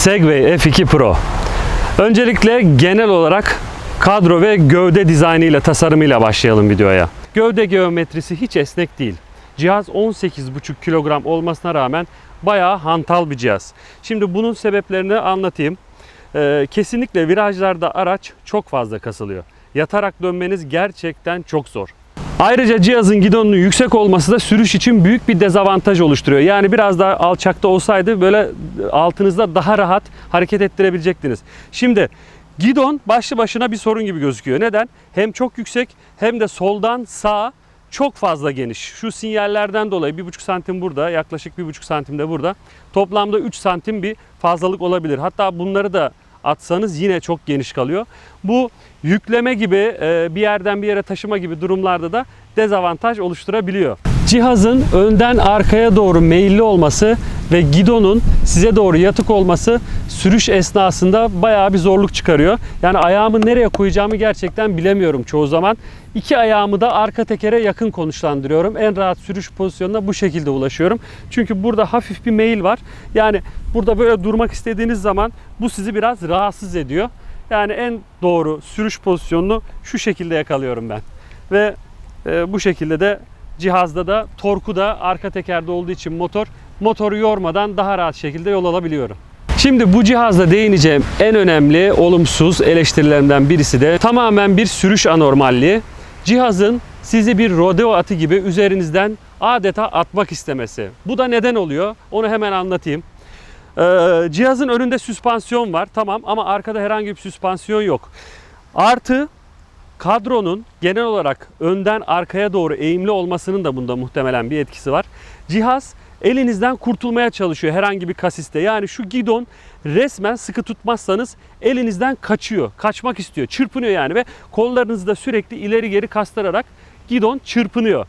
Segway F2 Pro. Öncelikle genel olarak kadro ve gövde dizaynıyla, tasarımıyla başlayalım videoya. Gövde geometrisi hiç esnek değil. Cihaz 18,5 kilogram olmasına rağmen bayağı hantal bir cihaz. Şimdi bunun sebeplerini anlatayım. Ee, kesinlikle virajlarda araç çok fazla kasılıyor. Yatarak dönmeniz gerçekten çok zor. Ayrıca cihazın gidonunun yüksek olması da sürüş için büyük bir dezavantaj oluşturuyor. Yani biraz daha alçakta olsaydı böyle altınızda daha rahat hareket ettirebilecektiniz. Şimdi gidon başlı başına bir sorun gibi gözüküyor. Neden? Hem çok yüksek hem de soldan sağa çok fazla geniş. Şu sinyallerden dolayı 1,5 santim burada, yaklaşık 1,5 santim de burada. Toplamda 3 santim bir fazlalık olabilir. Hatta bunları da atsanız yine çok geniş kalıyor. Bu yükleme gibi e, bir yerden bir yere taşıma gibi durumlarda da dezavantaj oluşturabiliyor. Cihazın önden arkaya doğru meyilli olması ve gidonun size doğru yatık olması sürüş esnasında bayağı bir zorluk çıkarıyor. Yani ayağımı nereye koyacağımı gerçekten bilemiyorum çoğu zaman. İki ayağımı da arka tekere yakın konuşlandırıyorum. En rahat sürüş pozisyonuna bu şekilde ulaşıyorum. Çünkü burada hafif bir meyil var. Yani burada böyle durmak istediğiniz zaman bu sizi biraz rahatsız ediyor. Yani en doğru sürüş pozisyonunu şu şekilde yakalıyorum ben. Ve e, bu şekilde de cihazda da torku da arka tekerde olduğu için motor motoru yormadan daha rahat şekilde yol alabiliyorum. Şimdi bu cihazda değineceğim en önemli olumsuz eleştirilerimden birisi de tamamen bir sürüş anormalliği. Cihazın sizi bir rodeo atı gibi üzerinizden adeta atmak istemesi. Bu da neden oluyor? Onu hemen anlatayım. Ee, cihazın önünde süspansiyon var tamam ama arkada herhangi bir süspansiyon yok. Artı kadronun genel olarak önden arkaya doğru eğimli olmasının da bunda muhtemelen bir etkisi var. Cihaz elinizden kurtulmaya çalışıyor herhangi bir kasiste. Yani şu gidon resmen sıkı tutmazsanız elinizden kaçıyor. Kaçmak istiyor. Çırpınıyor yani ve kollarınızı da sürekli ileri geri kastırarak gidon çırpınıyor.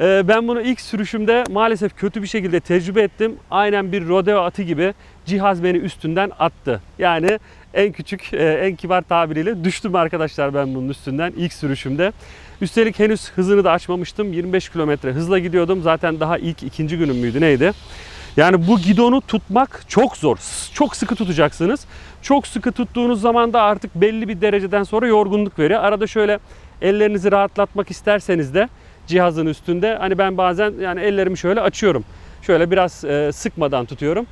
Ee, Ben bunu ilk sürüşümde maalesef kötü bir şekilde tecrübe ettim. Aynen bir rodeo atı gibi cihaz beni üstünden attı. Yani en küçük, e, en kibar tabiriyle düştüm arkadaşlar ben bunun üstünden ilk sürüşümde. Üstelik henüz hızını da açmamıştım. 25 kilometre hızla gidiyordum. Zaten daha ilk ikinci günüm müydü neydi? Yani bu gidonu tutmak çok zor. Çok sıkı tutacaksınız. Çok sıkı tuttuğunuz zaman da artık belli bir dereceden sonra yorgunluk veriyor. Arada şöyle ellerinizi rahatlatmak isterseniz de cihazın üstünde hani ben bazen yani ellerimi şöyle açıyorum. Şöyle biraz e, sıkmadan tutuyorum.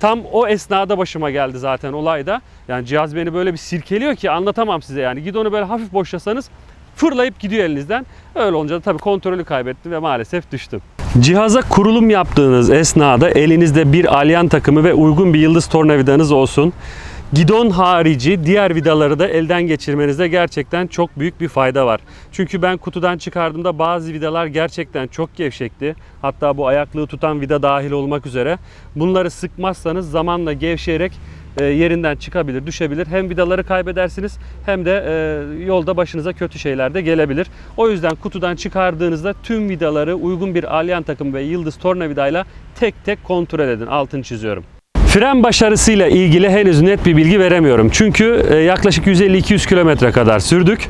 Tam o esnada başıma geldi zaten olayda. Yani cihaz beni böyle bir sirkeliyor ki anlatamam size yani. Gidonu böyle hafif boşlasanız fırlayıp gidiyor elinizden. Öyle olunca da tabii kontrolü kaybettim ve maalesef düştüm. Cihaza kurulum yaptığınız esnada elinizde bir alyan takımı ve uygun bir yıldız tornavidanız olsun. Gidon harici diğer vidaları da elden geçirmenizde gerçekten çok büyük bir fayda var. Çünkü ben kutudan çıkardığımda bazı vidalar gerçekten çok gevşekti. Hatta bu ayaklığı tutan vida dahil olmak üzere. Bunları sıkmazsanız zamanla gevşeyerek e, yerinden çıkabilir, düşebilir. Hem vidaları kaybedersiniz hem de e, yolda başınıza kötü şeyler de gelebilir. O yüzden kutudan çıkardığınızda tüm vidaları uygun bir alyan takım ve yıldız tornavidayla tek tek kontrol edin. Altını çiziyorum. Fren başarısıyla ilgili henüz net bir bilgi veremiyorum. Çünkü e, yaklaşık 150-200 kilometre kadar sürdük.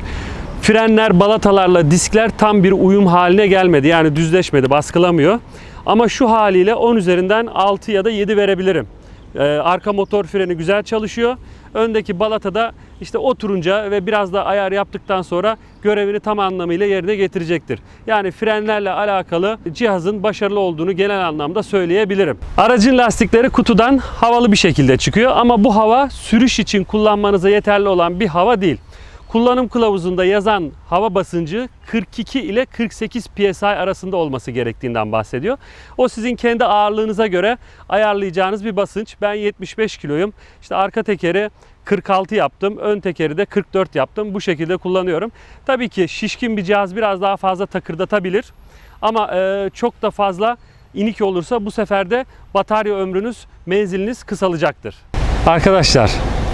Frenler, balatalarla diskler tam bir uyum haline gelmedi. Yani düzleşmedi, baskılamıyor. Ama şu haliyle 10 üzerinden 6 ya da 7 verebilirim. Ee, arka motor freni güzel çalışıyor. Öndeki balata da işte oturunca ve biraz da ayar yaptıktan sonra görevini tam anlamıyla yerine getirecektir. Yani frenlerle alakalı cihazın başarılı olduğunu genel anlamda söyleyebilirim. Aracın lastikleri kutudan havalı bir şekilde çıkıyor ama bu hava sürüş için kullanmanıza yeterli olan bir hava değil. Kullanım kılavuzunda yazan hava basıncı 42 ile 48 psi arasında olması gerektiğinden bahsediyor. O sizin kendi ağırlığınıza göre ayarlayacağınız bir basınç. Ben 75 kiloyum. İşte arka tekeri 46 yaptım. Ön tekeri de 44 yaptım. Bu şekilde kullanıyorum. Tabii ki şişkin bir cihaz biraz daha fazla takırdatabilir. Ama e, çok da fazla inik olursa bu sefer de batarya ömrünüz, menziliniz kısalacaktır. Arkadaşlar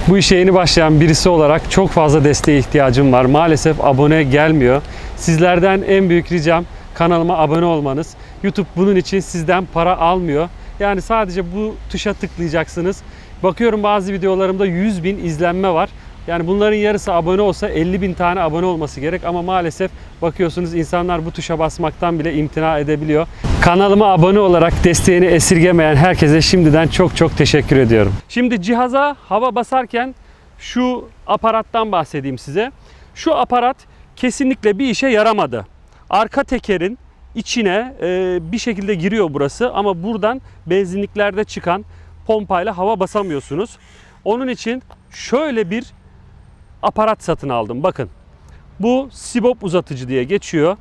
bu işe yeni başlayan birisi olarak çok fazla desteğe ihtiyacım var. Maalesef abone gelmiyor. Sizlerden en büyük ricam kanalıma abone olmanız. YouTube bunun için sizden para almıyor. Yani sadece bu tuşa tıklayacaksınız. Bakıyorum bazı videolarımda 100 bin izlenme var. Yani bunların yarısı abone olsa 50 bin tane abone olması gerek ama maalesef bakıyorsunuz insanlar bu tuşa basmaktan bile imtina edebiliyor. Kanalıma abone olarak desteğini esirgemeyen herkese şimdiden çok çok teşekkür ediyorum. Şimdi cihaza hava basarken şu aparattan bahsedeyim size. Şu aparat kesinlikle bir işe yaramadı. Arka tekerin içine e, bir şekilde giriyor burası ama buradan benzinliklerde çıkan pompayla hava basamıyorsunuz. Onun için şöyle bir aparat satın aldım. Bakın. Bu sibop uzatıcı diye geçiyor.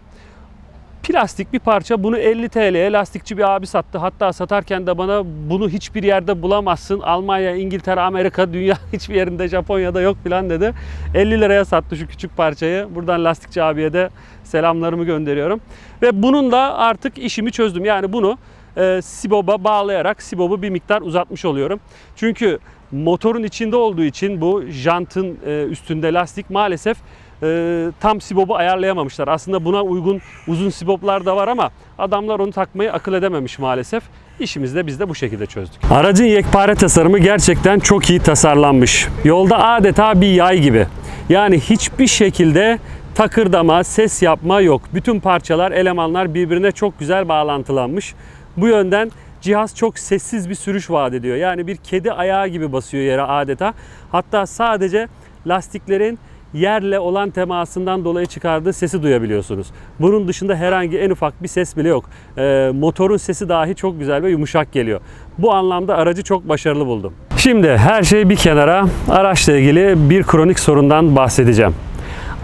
Plastik bir parça. Bunu 50 TL'ye lastikçi bir abi sattı. Hatta satarken de bana bunu hiçbir yerde bulamazsın. Almanya, İngiltere, Amerika, dünya hiçbir yerinde Japonya'da yok falan dedi. 50 liraya sattı şu küçük parçayı. Buradan lastikçi abiye de selamlarımı gönderiyorum. Ve bununla artık işimi çözdüm. Yani bunu e, siboba bağlayarak sibobu bir miktar uzatmış oluyorum. Çünkü motorun içinde olduğu için bu jantın e, üstünde lastik maalesef e, tam sibobu ayarlayamamışlar. Aslında buna uygun uzun siboplar da var ama adamlar onu takmayı akıl edememiş maalesef. İşimizi de biz de bu şekilde çözdük. Aracın yekpare tasarımı gerçekten çok iyi tasarlanmış. Yolda adeta bir yay gibi. Yani hiçbir şekilde takırdama, ses yapma yok. Bütün parçalar, elemanlar birbirine çok güzel bağlantılanmış. Bu yönden cihaz çok sessiz bir sürüş vaat ediyor. Yani bir kedi ayağı gibi basıyor yere adeta. Hatta sadece lastiklerin yerle olan temasından dolayı çıkardığı sesi duyabiliyorsunuz. Bunun dışında herhangi en ufak bir ses bile yok. Ee, motorun sesi dahi çok güzel ve yumuşak geliyor. Bu anlamda aracı çok başarılı buldum. Şimdi her şey bir kenara araçla ilgili bir kronik sorundan bahsedeceğim.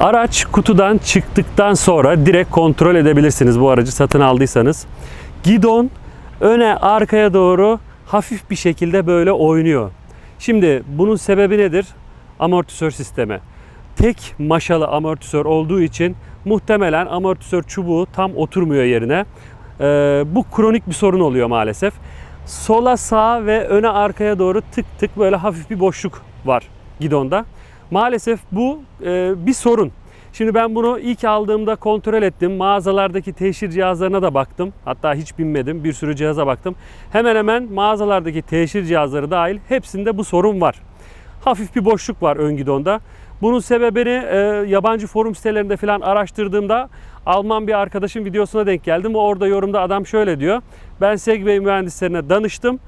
Araç kutudan çıktıktan sonra direkt kontrol edebilirsiniz bu aracı satın aldıysanız. Gidon öne arkaya doğru hafif bir şekilde böyle oynuyor. Şimdi bunun sebebi nedir? Amortisör sistemi. Tek maşalı amortisör olduğu için muhtemelen amortisör çubuğu tam oturmuyor yerine. Ee, bu kronik bir sorun oluyor maalesef. Sola sağa ve öne arkaya doğru tık tık böyle hafif bir boşluk var gidonda. Maalesef bu e, bir sorun. Şimdi ben bunu ilk aldığımda kontrol ettim. Mağazalardaki teşhir cihazlarına da baktım. Hatta hiç binmedim. Bir sürü cihaza baktım. Hemen hemen mağazalardaki teşhir cihazları dahil hepsinde bu sorun var. Hafif bir boşluk var ön gidonda. Bunun sebebini e, yabancı forum sitelerinde falan araştırdığımda Alman bir arkadaşın videosuna denk geldim. Orada yorumda adam şöyle diyor. Ben Segway mühendislerine danıştım.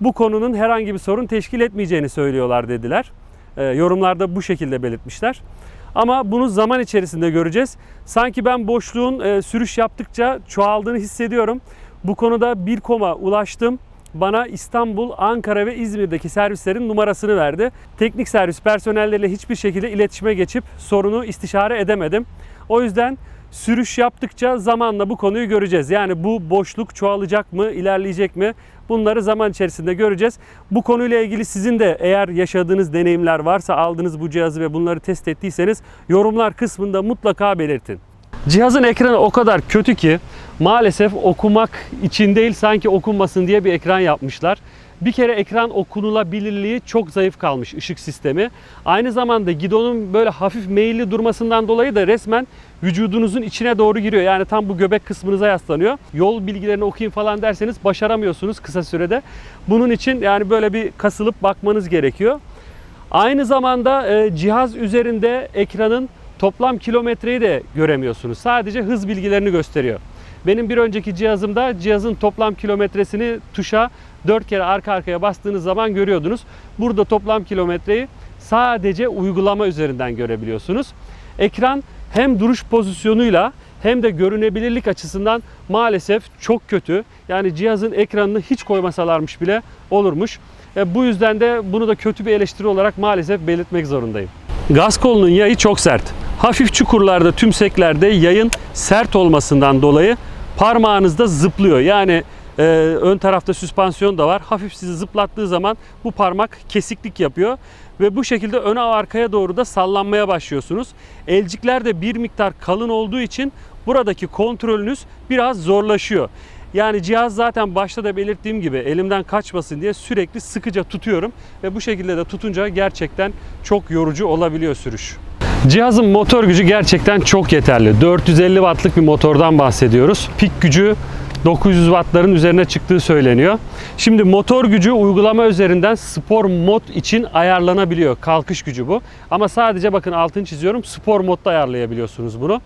Bu konunun herhangi bir sorun teşkil etmeyeceğini söylüyorlar dediler. E, yorumlarda bu şekilde belirtmişler. Ama bunu zaman içerisinde göreceğiz. Sanki ben boşluğun e, sürüş yaptıkça çoğaldığını hissediyorum. Bu konuda bir koma ulaştım. Bana İstanbul, Ankara ve İzmir'deki servislerin numarasını verdi. Teknik servis personelleriyle hiçbir şekilde iletişime geçip sorunu istişare edemedim. O yüzden sürüş yaptıkça zamanla bu konuyu göreceğiz. Yani bu boşluk çoğalacak mı, ilerleyecek mi? Bunları zaman içerisinde göreceğiz. Bu konuyla ilgili sizin de eğer yaşadığınız deneyimler varsa aldığınız bu cihazı ve bunları test ettiyseniz yorumlar kısmında mutlaka belirtin. Cihazın ekranı o kadar kötü ki maalesef okumak için değil sanki okunmasın diye bir ekran yapmışlar. Bir kere ekran okunulabilirliği çok zayıf kalmış ışık sistemi. Aynı zamanda gidonun böyle hafif meyilli durmasından dolayı da resmen vücudunuzun içine doğru giriyor. Yani tam bu göbek kısmınıza yaslanıyor. Yol bilgilerini okuyun falan derseniz başaramıyorsunuz kısa sürede. Bunun için yani böyle bir kasılıp bakmanız gerekiyor. Aynı zamanda e, cihaz üzerinde ekranın toplam kilometreyi de göremiyorsunuz. Sadece hız bilgilerini gösteriyor. Benim bir önceki cihazımda cihazın toplam kilometresini tuşa 4 kere arka arkaya bastığınız zaman görüyordunuz. Burada toplam kilometreyi sadece uygulama üzerinden görebiliyorsunuz. Ekran hem duruş pozisyonuyla hem de görünebilirlik açısından maalesef çok kötü. Yani cihazın ekranını hiç koymasalarmış bile olurmuş. E, bu yüzden de bunu da kötü bir eleştiri olarak maalesef belirtmek zorundayım. Gaz kolunun yayı çok sert. Hafif çukurlarda, tümseklerde yayın sert olmasından dolayı parmağınızda zıplıyor. Yani e, ön tarafta süspansiyon da var. Hafif sizi zıplattığı zaman bu parmak kesiklik yapıyor ve bu şekilde öne arkaya doğru da sallanmaya başlıyorsunuz. Elcikler de bir miktar kalın olduğu için buradaki kontrolünüz biraz zorlaşıyor. Yani cihaz zaten başta da belirttiğim gibi elimden kaçmasın diye sürekli sıkıca tutuyorum ve bu şekilde de tutunca gerçekten çok yorucu olabiliyor sürüş. Cihazın motor gücü gerçekten çok yeterli. 450 wattlık bir motordan bahsediyoruz. Pik gücü 900 wattların üzerine çıktığı söyleniyor. Şimdi motor gücü uygulama üzerinden spor mod için ayarlanabiliyor. Kalkış gücü bu. Ama sadece bakın altını çiziyorum spor modda ayarlayabiliyorsunuz bunu.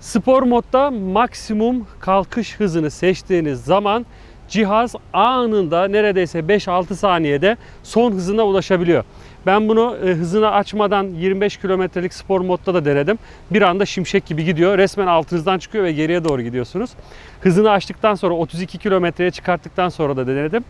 Spor modda maksimum kalkış hızını seçtiğiniz zaman cihaz anında neredeyse 5-6 saniyede son hızına ulaşabiliyor. Ben bunu e, hızını açmadan 25 kilometrelik spor modda da denedim. Bir anda şimşek gibi gidiyor. Resmen altınızdan çıkıyor ve geriye doğru gidiyorsunuz. Hızını açtıktan sonra 32 kilometreye çıkarttıktan sonra da denedim.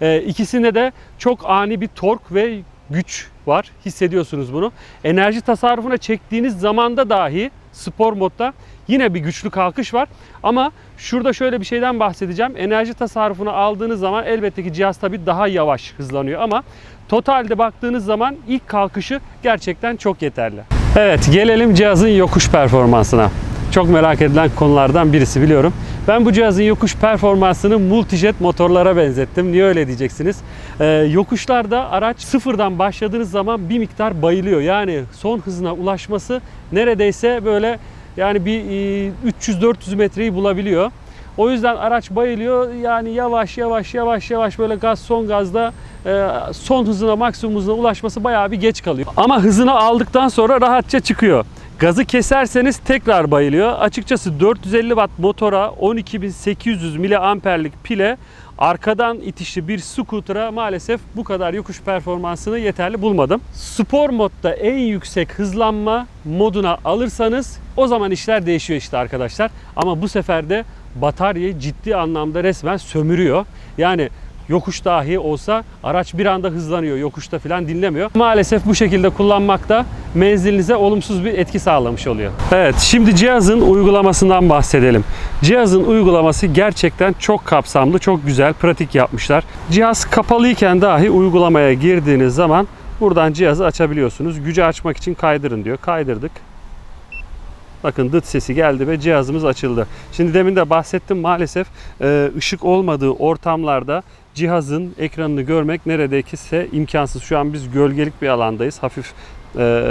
E, ikisinde de çok ani bir tork ve güç var. Hissediyorsunuz bunu. Enerji tasarrufuna çektiğiniz zamanda dahi spor modda yine bir güçlü kalkış var. Ama şurada şöyle bir şeyden bahsedeceğim. Enerji tasarrufunu aldığınız zaman elbette ki cihaz tabii daha yavaş hızlanıyor ama totalde baktığınız zaman ilk kalkışı gerçekten çok yeterli. Evet gelelim cihazın yokuş performansına. Çok merak edilen konulardan birisi biliyorum. Ben bu cihazın yokuş performansını multijet motorlara benzettim. Niye öyle diyeceksiniz? Ee, yokuşlarda araç sıfırdan başladığınız zaman bir miktar bayılıyor. Yani son hızına ulaşması neredeyse böyle yani bir e, 300-400 metreyi bulabiliyor. O yüzden araç bayılıyor. Yani yavaş yavaş yavaş yavaş böyle gaz son gazda e, son hızına maksimum hızına ulaşması bayağı bir geç kalıyor. Ama hızını aldıktan sonra rahatça çıkıyor. Gazı keserseniz tekrar bayılıyor. Açıkçası 450 watt motora 12800 miliamperlik pile arkadan itişli bir scooter'a maalesef bu kadar yokuş performansını yeterli bulmadım. Spor modda en yüksek hızlanma moduna alırsanız o zaman işler değişiyor işte arkadaşlar. Ama bu sefer de bataryayı ciddi anlamda resmen sömürüyor. Yani yokuş dahi olsa araç bir anda hızlanıyor. Yokuşta falan dinlemiyor. Maalesef bu şekilde kullanmak da menzilinize olumsuz bir etki sağlamış oluyor. Evet şimdi cihazın uygulamasından bahsedelim. Cihazın uygulaması gerçekten çok kapsamlı, çok güzel, pratik yapmışlar. Cihaz kapalıyken dahi uygulamaya girdiğiniz zaman buradan cihazı açabiliyorsunuz. Gücü açmak için kaydırın diyor. Kaydırdık. Bakın dıt sesi geldi ve cihazımız açıldı. Şimdi demin de bahsettim maalesef e, ışık olmadığı ortamlarda cihazın ekranını görmek neredeyse imkansız. Şu an biz gölgelik bir alandayız. Hafif e,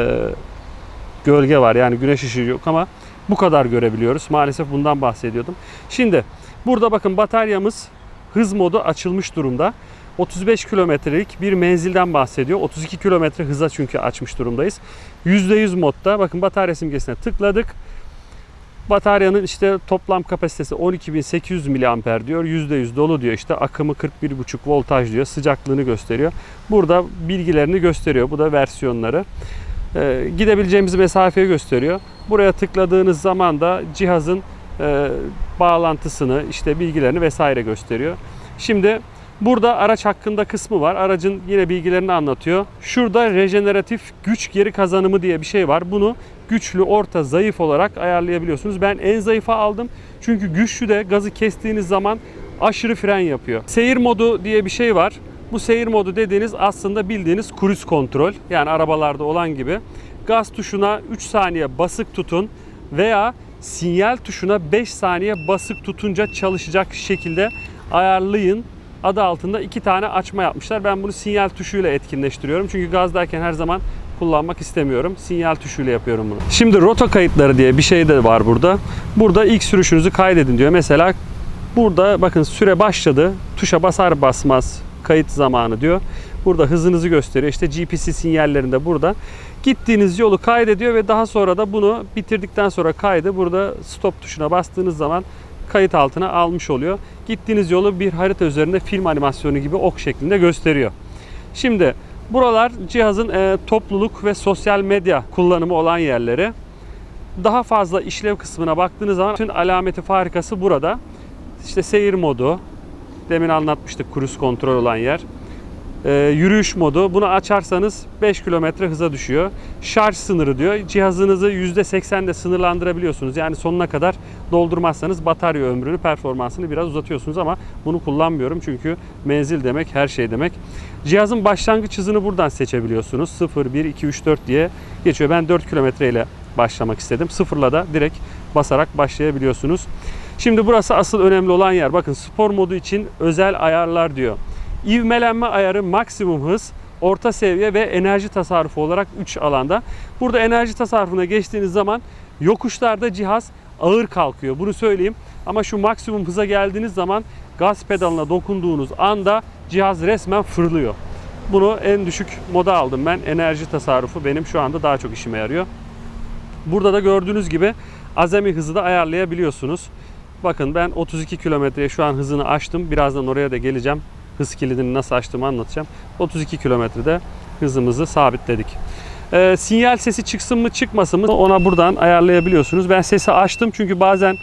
gölge var yani güneş ışığı yok ama bu kadar görebiliyoruz. Maalesef bundan bahsediyordum. Şimdi burada bakın bataryamız hız modu açılmış durumda. 35 kilometrelik bir menzilden bahsediyor. 32 kilometre hıza çünkü açmış durumdayız. %100 modda bakın batarya simgesine tıkladık. Bataryanın işte toplam kapasitesi 12.800 miliamper diyor. %100 dolu diyor. İşte akımı 41.5 voltaj diyor. Sıcaklığını gösteriyor. Burada bilgilerini gösteriyor. Bu da versiyonları. Ee, gidebileceğimiz mesafeyi gösteriyor. Buraya tıkladığınız zaman da cihazın e, bağlantısını, işte bilgilerini vesaire gösteriyor. Şimdi Burada araç hakkında kısmı var. Aracın yine bilgilerini anlatıyor. Şurada rejeneratif güç geri kazanımı diye bir şey var. Bunu güçlü, orta, zayıf olarak ayarlayabiliyorsunuz. Ben en zayıfa aldım. Çünkü güçlü de gazı kestiğiniz zaman aşırı fren yapıyor. Seyir modu diye bir şey var. Bu seyir modu dediğiniz aslında bildiğiniz cruise kontrol. Yani arabalarda olan gibi. Gaz tuşuna 3 saniye basık tutun veya sinyal tuşuna 5 saniye basık tutunca çalışacak şekilde ayarlayın adı altında iki tane açma yapmışlar. Ben bunu sinyal tuşuyla etkinleştiriyorum. Çünkü gazdayken her zaman kullanmak istemiyorum. Sinyal tuşuyla yapıyorum bunu. Şimdi rota kayıtları diye bir şey de var burada. Burada ilk sürüşünüzü kaydedin diyor. Mesela burada bakın süre başladı. Tuşa basar basmaz kayıt zamanı diyor. Burada hızınızı gösteriyor. İşte GPC sinyallerinde burada. Gittiğiniz yolu kaydediyor ve daha sonra da bunu bitirdikten sonra kaydı burada stop tuşuna bastığınız zaman kayıt altına almış oluyor. Gittiğiniz yolu bir harita üzerinde film animasyonu gibi ok şeklinde gösteriyor. Şimdi buralar cihazın e, topluluk ve sosyal medya kullanımı olan yerleri. Daha fazla işlev kısmına baktığınız zaman bütün alameti farikası burada. İşte seyir modu, demin anlatmıştık cruise kontrol olan yer. Ee, yürüyüş modu. Bunu açarsanız 5 kilometre hıza düşüyor. Şarj sınırı diyor. Cihazınızı %80'de sınırlandırabiliyorsunuz. Yani sonuna kadar doldurmazsanız batarya ömrünü, performansını biraz uzatıyorsunuz ama bunu kullanmıyorum çünkü menzil demek her şey demek. Cihazın başlangıç hızını buradan seçebiliyorsunuz. 0, 1, 2, 3, 4 diye geçiyor. Ben 4 kilometre ile başlamak istedim. Sıfırla da direkt basarak başlayabiliyorsunuz. Şimdi burası asıl önemli olan yer. Bakın spor modu için özel ayarlar diyor. İvmelenme ayarı maksimum hız, orta seviye ve enerji tasarrufu olarak 3 alanda. Burada enerji tasarrufuna geçtiğiniz zaman yokuşlarda cihaz ağır kalkıyor. Bunu söyleyeyim. Ama şu maksimum hıza geldiğiniz zaman gaz pedalına dokunduğunuz anda cihaz resmen fırlıyor. Bunu en düşük moda aldım ben. Enerji tasarrufu benim şu anda daha çok işime yarıyor. Burada da gördüğünüz gibi azami hızı da ayarlayabiliyorsunuz. Bakın ben 32 kilometreye şu an hızını açtım. Birazdan oraya da geleceğim. Hız kilidini nasıl açtığımı anlatacağım. 32 kilometrede hızımızı sabitledik. Ee, sinyal sesi çıksın mı çıkmasın mı ona buradan ayarlayabiliyorsunuz. Ben sesi açtım çünkü bazen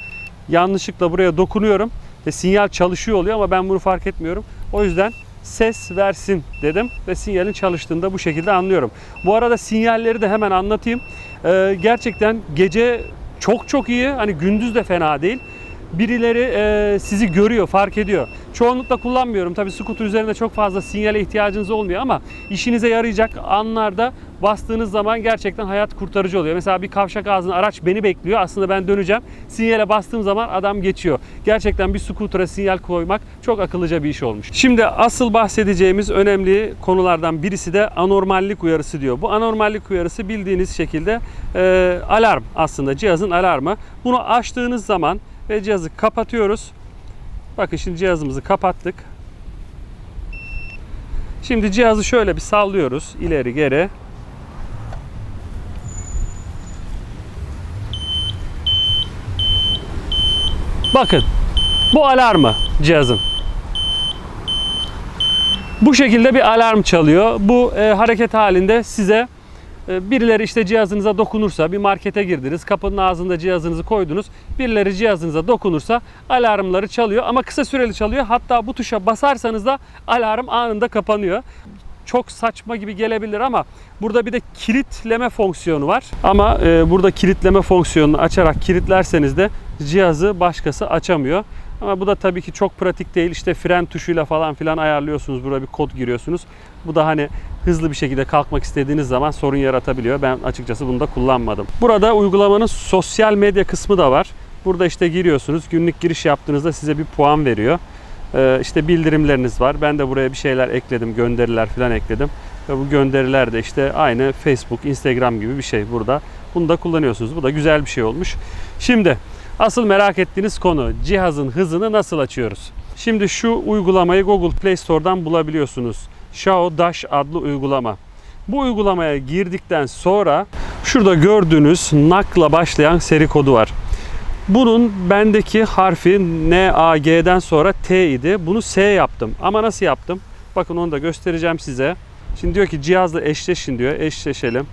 yanlışlıkla buraya dokunuyorum ve sinyal çalışıyor oluyor ama ben bunu fark etmiyorum. O yüzden ses versin dedim ve sinyalin çalıştığında bu şekilde anlıyorum. Bu arada sinyalleri de hemen anlatayım. Ee, gerçekten gece çok çok iyi. Hani gündüz de fena değil. Birileri e, sizi görüyor, fark ediyor. Çoğunlukla kullanmıyorum. Tabii scooter üzerinde çok fazla sinyale ihtiyacınız olmuyor ama işinize yarayacak anlarda bastığınız zaman gerçekten hayat kurtarıcı oluyor. Mesela bir kavşak ağzında araç beni bekliyor. Aslında ben döneceğim. Sinyale bastığım zaman adam geçiyor. Gerçekten bir scooter'a sinyal koymak çok akıllıca bir iş olmuş. Şimdi asıl bahsedeceğimiz önemli konulardan birisi de anormallik uyarısı diyor. Bu anormallik uyarısı bildiğiniz şekilde e, alarm aslında cihazın alarmı. Bunu açtığınız zaman ve cihazı kapatıyoruz. Bakın şimdi cihazımızı kapattık. Şimdi cihazı şöyle bir sallıyoruz ileri geri. Bakın bu alarmı cihazın. Bu şekilde bir alarm çalıyor. Bu e, hareket halinde size birileri işte cihazınıza dokunursa bir markete girdiniz kapının ağzında cihazınızı koydunuz birileri cihazınıza dokunursa alarmları çalıyor ama kısa süreli çalıyor hatta bu tuşa basarsanız da alarm anında kapanıyor çok saçma gibi gelebilir ama burada bir de kilitleme fonksiyonu var. Ama e, burada kilitleme fonksiyonunu açarak kilitlerseniz de cihazı başkası açamıyor. Ama bu da tabii ki çok pratik değil. İşte fren tuşuyla falan filan ayarlıyorsunuz. Burada bir kod giriyorsunuz. Bu da hani hızlı bir şekilde kalkmak istediğiniz zaman sorun yaratabiliyor. Ben açıkçası bunu da kullanmadım. Burada uygulamanın sosyal medya kısmı da var. Burada işte giriyorsunuz. Günlük giriş yaptığınızda size bir puan veriyor. Ee, işte bildirimleriniz var. Ben de buraya bir şeyler ekledim. Gönderiler falan ekledim. Ve bu gönderiler de işte aynı Facebook, Instagram gibi bir şey burada. Bunu da kullanıyorsunuz. Bu da güzel bir şey olmuş. Şimdi asıl merak ettiğiniz konu cihazın hızını nasıl açıyoruz? Şimdi şu uygulamayı Google Play Store'dan bulabiliyorsunuz. Xiao Dash adlı uygulama. Bu uygulamaya girdikten sonra şurada gördüğünüz NAK'la başlayan seri kodu var. Bunun bendeki harfi N, A, G'den sonra T idi. Bunu S yaptım. Ama nasıl yaptım? Bakın onu da göstereceğim size. Şimdi diyor ki cihazla eşleşin diyor. Eşleşelim.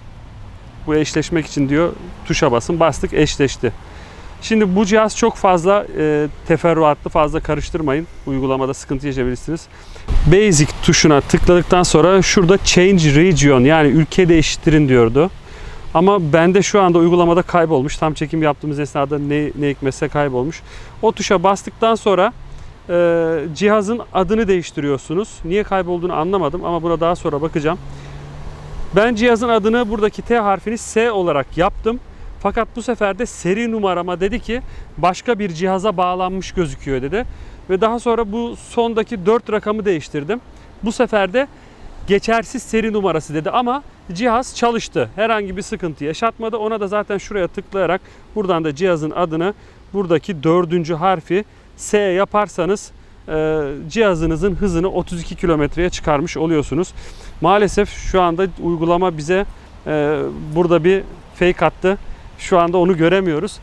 Bu eşleşmek için diyor tuşa basın. Bastık eşleşti. Şimdi bu cihaz çok fazla e, teferruatlı fazla karıştırmayın. Uygulamada sıkıntı yaşayabilirsiniz. Basic tuşuna tıkladıktan sonra şurada Change Region yani ülke değiştirin diyordu. Ama bende şu anda uygulamada kaybolmuş. Tam çekim yaptığımız esnada ne, ne hikmetse kaybolmuş. O tuşa bastıktan sonra e, cihazın adını değiştiriyorsunuz. Niye kaybolduğunu anlamadım ama buna daha sonra bakacağım. Ben cihazın adını buradaki T harfini S olarak yaptım. Fakat bu sefer de seri numarama dedi ki başka bir cihaza bağlanmış gözüküyor dedi. Ve daha sonra bu sondaki 4 rakamı değiştirdim. Bu sefer de geçersiz seri numarası dedi ama cihaz çalıştı. Herhangi bir sıkıntı yaşatmadı. Ona da zaten şuraya tıklayarak buradan da cihazın adını buradaki dördüncü harfi S yaparsanız e, cihazınızın hızını 32 kilometreye çıkarmış oluyorsunuz. Maalesef şu anda uygulama bize e, burada bir fake attı. Şu anda onu göremiyoruz.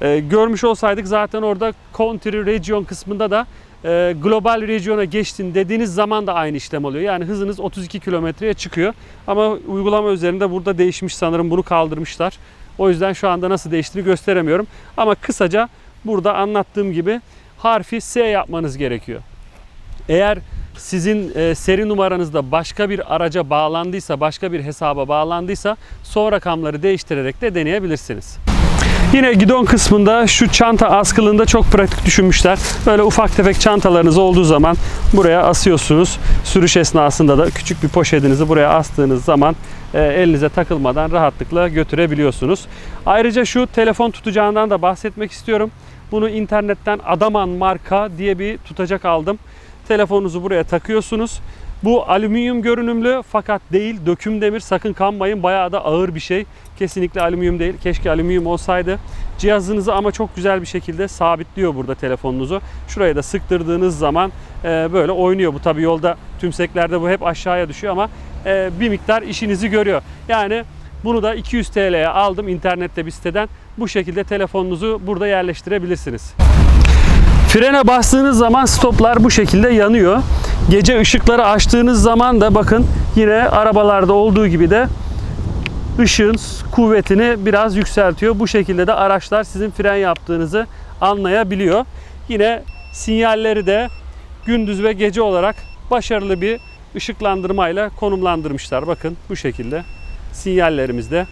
E, görmüş olsaydık zaten orada country region kısmında da e, global region'a geçtin dediğiniz zaman da aynı işlem oluyor. Yani hızınız 32 kilometreye çıkıyor. Ama uygulama üzerinde burada değişmiş sanırım bunu kaldırmışlar. O yüzden şu anda nasıl değiştiğini gösteremiyorum. Ama kısaca burada anlattığım gibi harfi S yapmanız gerekiyor. Eğer sizin e, seri numaranızda başka bir araca bağlandıysa, başka bir hesaba bağlandıysa son rakamları değiştirerek de deneyebilirsiniz. Yine gidon kısmında şu çanta askılığında çok pratik düşünmüşler. Böyle ufak tefek çantalarınız olduğu zaman buraya asıyorsunuz. Sürüş esnasında da küçük bir poşetinizi buraya astığınız zaman e, elinize takılmadan rahatlıkla götürebiliyorsunuz. Ayrıca şu telefon tutacağından da bahsetmek istiyorum. Bunu internetten Adaman marka diye bir tutacak aldım. Telefonunuzu buraya takıyorsunuz. Bu alüminyum görünümlü fakat değil döküm demir sakın kanmayın bayağı da ağır bir şey. Kesinlikle alüminyum değil. Keşke alüminyum olsaydı. Cihazınızı ama çok güzel bir şekilde sabitliyor burada telefonunuzu. Şuraya da sıktırdığınız zaman e, böyle oynuyor. Bu tabi yolda tümseklerde bu hep aşağıya düşüyor ama e, bir miktar işinizi görüyor. Yani bunu da 200 TL'ye aldım internette bir siteden. bu şekilde telefonunuzu burada yerleştirebilirsiniz. Frene bastığınız zaman stoplar bu şekilde yanıyor. Gece ışıkları açtığınız zaman da bakın yine arabalarda olduğu gibi de ışığın kuvvetini biraz yükseltiyor. Bu şekilde de araçlar sizin fren yaptığınızı anlayabiliyor. Yine sinyalleri de gündüz ve gece olarak başarılı bir ışıklandırmayla konumlandırmışlar. Bakın bu şekilde sinyallerimiz de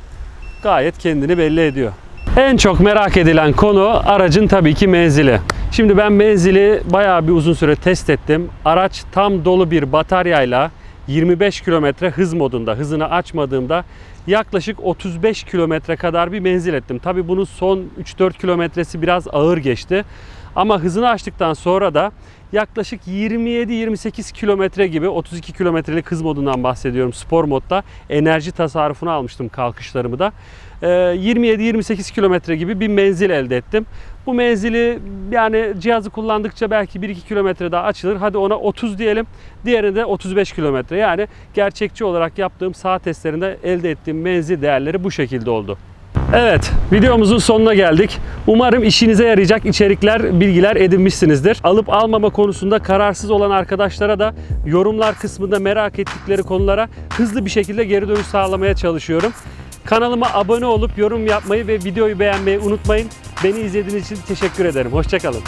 gayet kendini belli ediyor. En çok merak edilen konu aracın tabii ki menzili. Şimdi ben menzili bayağı bir uzun süre test ettim. Araç tam dolu bir bataryayla 25 kilometre hız modunda hızını açmadığımda yaklaşık 35 kilometre kadar bir menzil ettim. Tabii bunun son 3-4 kilometresi biraz ağır geçti. Ama hızını açtıktan sonra da yaklaşık 27-28 kilometre gibi 32 kilometrelik hız modundan bahsediyorum spor modda enerji tasarrufunu almıştım kalkışlarımı da. Ee, 27-28 kilometre gibi bir menzil elde ettim. Bu menzili yani cihazı kullandıkça belki 1-2 kilometre daha açılır. Hadi ona 30 diyelim. Diğerine de 35 kilometre. Yani gerçekçi olarak yaptığım saat testlerinde elde ettiğim menzil değerleri bu şekilde oldu. Evet, videomuzun sonuna geldik. Umarım işinize yarayacak içerikler, bilgiler edinmişsinizdir. Alıp almama konusunda kararsız olan arkadaşlara da yorumlar kısmında merak ettikleri konulara hızlı bir şekilde geri dönüş sağlamaya çalışıyorum. Kanalıma abone olup yorum yapmayı ve videoyu beğenmeyi unutmayın. Beni izlediğiniz için teşekkür ederim. Hoşçakalın.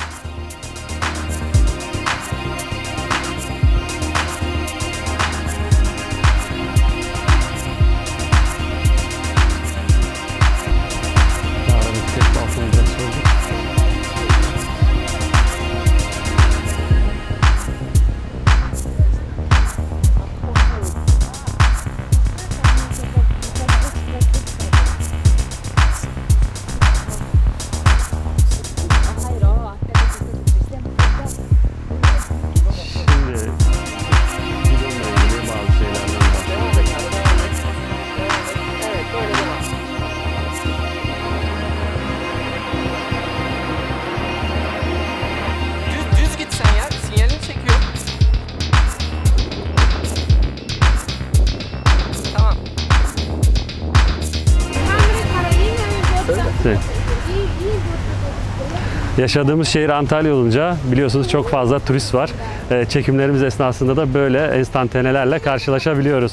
Yaşadığımız şehir Antalya olunca biliyorsunuz çok fazla turist var. Ee, Çekimlerimiz esnasında da böyle enstantanelerle karşılaşabiliyoruz.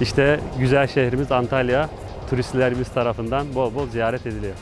İşte güzel şehrimiz Antalya turistlerimiz tarafından bol bol ziyaret ediliyor.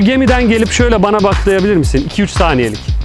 Şu gemiden gelip şöyle bana baklayabilir misin? 2-3 saniyelik.